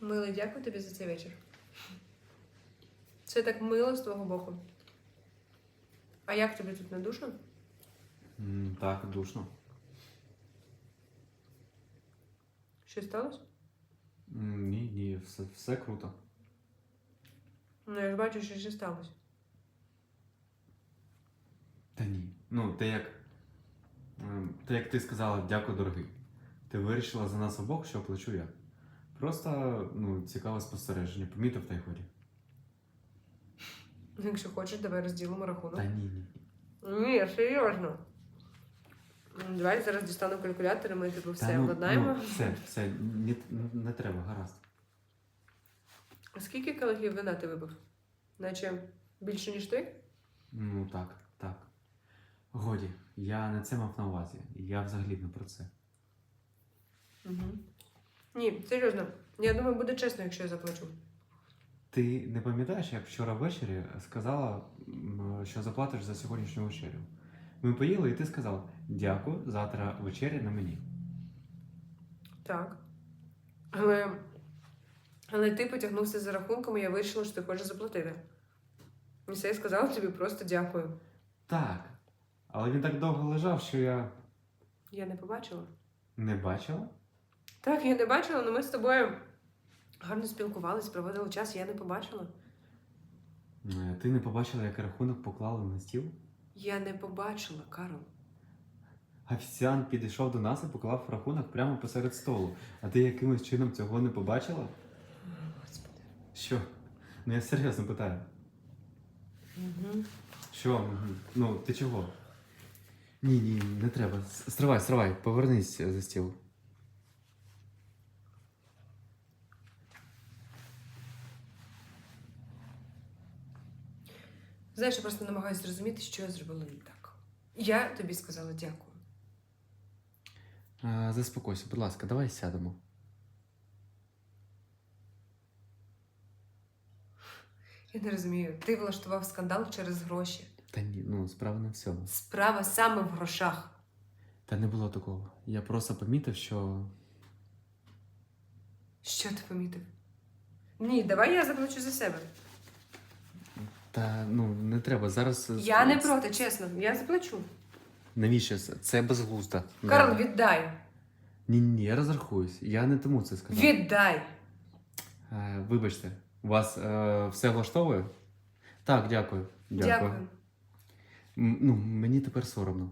Милий, дякую тобі за цей вечір. Це так мило з твого боку. А як тобі тут не душно? М, Так, душно. Що сталося? М, Ні, ні, все, все круто. Ну, я ж бачу, що ще сталося. Та ні. Ну, те як. ем, Те, як ти сказала, дякую, дорогий. Ти вирішила за нас обох, що плачу я. Просто ну, цікаве спостереження, помітив та й ході. Якщо хочеш, давай розділимо рахунок. Та ні, ні. Ні, серйозно. Давай зараз дістану калькулятор, і ми типу все Та, ну, владнаємо. Ну, все, все, не, не треба, гаразд. А скільки калорій вина ти випив? Наче більше, ніж ти? Ну так, так. Годі, я не це мав на увазі. Я взагалі не про це. Угу. Ні, серйозно. Я думаю, буде чесно, якщо я заплачу. Ти не пам'ятаєш, як вчора ввечері сказала, що заплатиш за сьогоднішню вечерю? Ми поїли, і ти сказав дякую, завтра вечеря на мені. Так. Але. Але ти потягнувся за рахунком, і я вирішила, що ти хочеш заплатити. І все я сказала тобі просто дякую. Так. Але він так довго лежав, що я Я не побачила. не бачила. Так, я не бачила, але ми з тобою гарно спілкувались, проводили час, я не побачила. Е, Ти не побачила, як рахунок поклали на стіл? Я не побачила, Карл. Офіціант підійшов до нас і поклав рахунок прямо посеред столу. А ти якимось чином цього не побачила? Господи. Що? Ну я серйозно питаю. Угу. Що? Мгм. Ну, ти чого? Ні, ні, не треба. С- Стривай, стривай, повернись е, за стіл. Знаєш, я просто намагаюся зрозуміти, що я зробила не так. Я тобі сказала дякую. А, заспокойся, будь ласка, давай сядемо. Я не розумію, ти влаштував скандал через гроші. Та ні, ну справа не в цьому. Справа саме в грошах. Та не було такого. Я просто помітив, що. Що ти помітив? Ні, давай я заплачу за себе. Та ну не треба зараз. е, Я не проти, чесно, я заплачу. Навіщо це? Це безглуздо. Карл, віддай! Ні, ні, я розрахуюсь. Я не тому це сказав. Віддай! Е, вибачте, вас е, все влаштовує? Так, дякую. Дякую. М, Ну, мені тепер соромно.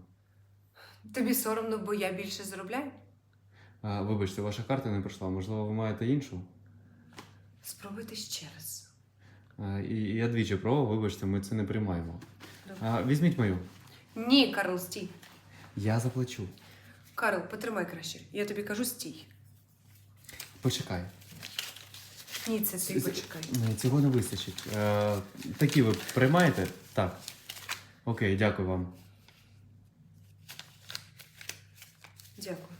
Тобі соромно, бо я більше заробляю? Е, вибачте, ваша карта не прийшла. Можливо, ви маєте іншу? Спробуйте ще раз. Е, і я двічі пробував, вибачте, ми це не приймаємо. Е, візьміть мою. Ні, Карл, стій. Я заплачу. Карл, потримай краще. Я тобі кажу стій. Почекай. Ні, це ти почекай. Цього не вистачить. Е, такі ви приймаєте? Так. Окей, дякую вам. Дякую.